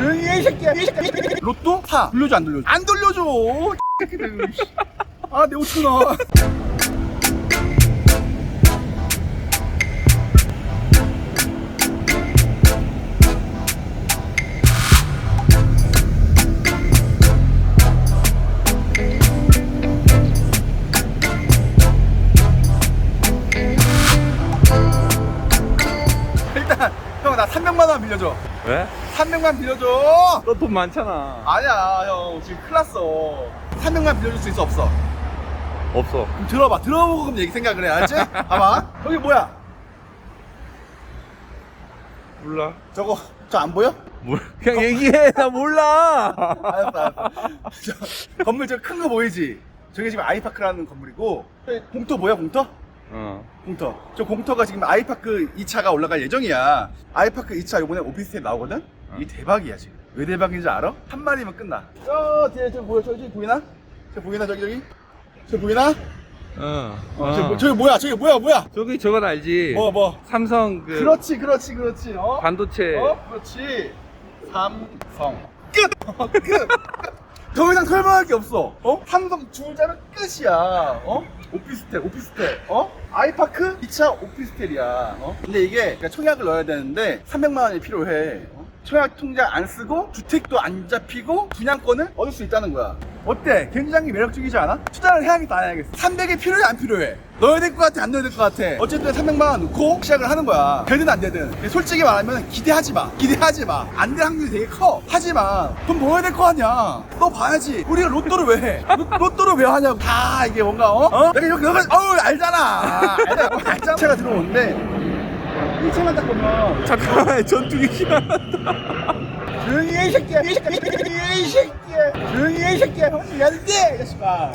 조용히 해, 이 새끼야. 이 새끼야. 로또 사. 돌려줘, 안 돌려줘? 안 돌려줘. 이 새끼들. 아, 내 5천 원. 300만 원 빌려줘. 왜? 300만 빌려줘. 너 돈 많잖아. 아니야, 형. 지금 큰일 났어. 300만 빌려줄 수 있어, 없어? 없어. 그럼 들어봐. 들어보고 그럼 얘기 생각을 해. 알지? 봐봐. 여기 뭐야? 몰라. 저거, 저 안 보여? 뭘? 그냥 얘기해. 나 몰라. 알았어, 알았어. 저, 건물 저 큰 거 보이지? 저게 지금 아이파크라는 건물이고, 저기 공터 뭐야, 공터? 어. 공터. 저 공터가 지금 아이파크 2차가 올라갈 예정이야. 아이파크 2차 요번에 오피스텔 나오거든? 이게 대박이야, 지금. 왜 대박인지 알아? 한 마리면 끝나. 저 뒤에 저 보여, 저기 보이나? 저 보이나, 저기, 저기? 저 보이나? 어. 어, 저, 뭐- 저기 뭐야, 저기 뭐야, 뭐야? 저기 저건 알지? 뭐, 뭐. 삼성 그 그렇지, 그렇지, 그렇지. 어? 반도체. 어? 그렇지. 삼성. 끝! 끝! 더 이상 설명할 게 없어. 어? 삼성 주자는 끝이야. 어? 오피스텔, 오피스텔. 어? 아이파크 2차 오피스텔이야. 어? 근데 이게 그러니까 청약을 넣어야 되는데 300만 원이 필요해. 어? 청약 통장 안 쓰고 주택도 안 잡히고 분양권을 얻을 수 있다는 거야. 어때? 굉장히 매력적이지 않아? 투자를 해야겠다, 안 해야겠어? 300이 필요해, 안 필요해? 넣어야 될 것 같아, 안 넣어야 될 것 같아? 어쨌든 300만 원 넣고 시작을 하는 거야. 되든 안 되든. 솔직히 말하면 기대하지 마. 기대하지 마. 안 될 확률이 되게 커. 하지만 돈 모아야 될 거 아니야. 너 봐야지. 우리가 로또를 왜 해? 로, 로또를 왜 하냐고. 다 이게 뭔가, 어? 어? 내가 여기, 여기, 어우, 알잖아. 알잖아. 알잖아. 제가 들어오는데 1층만 딱 보면 잠깐만 전투기 시간. 조용히 해, 이 새끼야. 이 새끼야. 이 새끼야. 새끼야. 형님, 안 돼! 이 자식아.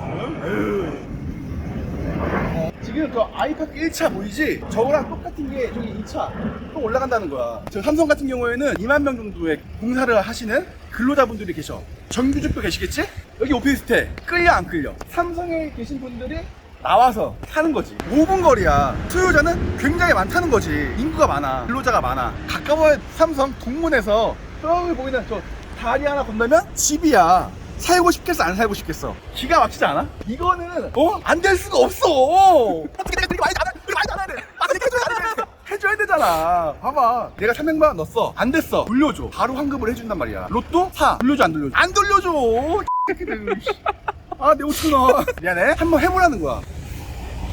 어, 지금 그 아이파크 1차 보이지? 저거랑 똑같은 게 저기 2차 또 올라간다는 거야. 저 삼성 같은 경우에는 2만 명 정도의 공사를 하시는 근로자분들이 계셔. 정규직도 계시겠지? 여기 오피스텔 끌려 안 끌려? 삼성에 계신 분들이 나와서 사는 거지. 5분 거리야. 수요자는 굉장히 많다는 거지. 인구가 많아. 근로자가 많아. 가까워야 삼성 동문에서 저기 보이는 저 다리 하나 건너면 집이야. 살고 싶겠어 안 살고 싶겠어? 기가 막히지 않아? 이거는 어? 안 될 수가 없어. 어떻게 내가 그렇게 많이 안 해? 그렇게 많이 안돼 아, 근데 해줘야 돼 해줘야 되잖아. 봐봐. 내가 300만 원 넣었어. 안 됐어. 돌려줘. 바로 환급을 해준단 말이야. 로또? 사. 돌려줘 안 돌려줘? 안 돌려줘. 아내 5천원. 미안해. 한번 해보라는 거야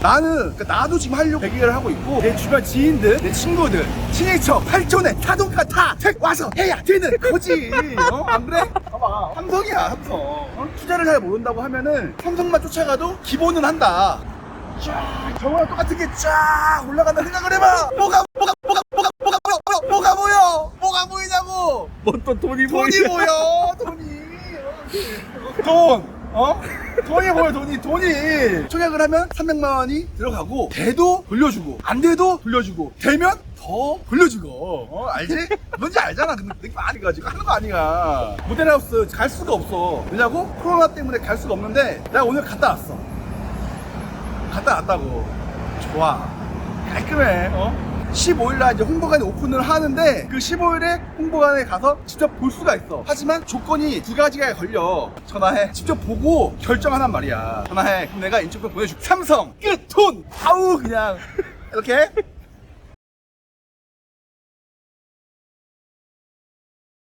나는 그러니까 나도 지금 하려고 대기를 하고 있고 내 주변 지인들 내 친구들 친인척 팔촌에 사돈가 다책 와서 해야 되는 거지. 어? 안 그래? 봐봐. 삼성이야 삼성. 어? 투자를 잘 모른다고 하면은 삼성만 쫓아가도 기본은 한다. 쫙 저거랑 똑같은 게 쫙 올라간다 생각을 해봐. 뭐가 뭐가 뭐가 뭐가 뭐가 뭐가 뭐가 보여? 뭐가 보이냐고. 뭐또 돈이 돈이? 보여 돈이. 돈 어? 돈이 보여 돈이? 돈이. 청약을 하면 300만 원이 들어가고 돼도 돌려주고 안 돼도 돌려주고 되면 더 돌려주고. 어 알지? 뭔지 알잖아. 근데 되게 많이 가지고 하는 거 아니야. 모델하우스 갈 수가 없어. 왜냐고? 코로나 때문에 갈 수가 없는데 내가 오늘 갔다 왔어. 갔다 왔다고. 좋아. 깔끔해. 어? 15일날 이제 홍보관이 오픈을 하는데 그 15일에 홍보관에 가서 직접 볼 수가 있어. 하지만 조건이 두 가지가 걸려. 전화해. 직접 보고 결정하란 말이야. 전화해. 그럼 내가 인증표 보내줄게. 삼성. 끝 돈. 아우 그냥. 이렇게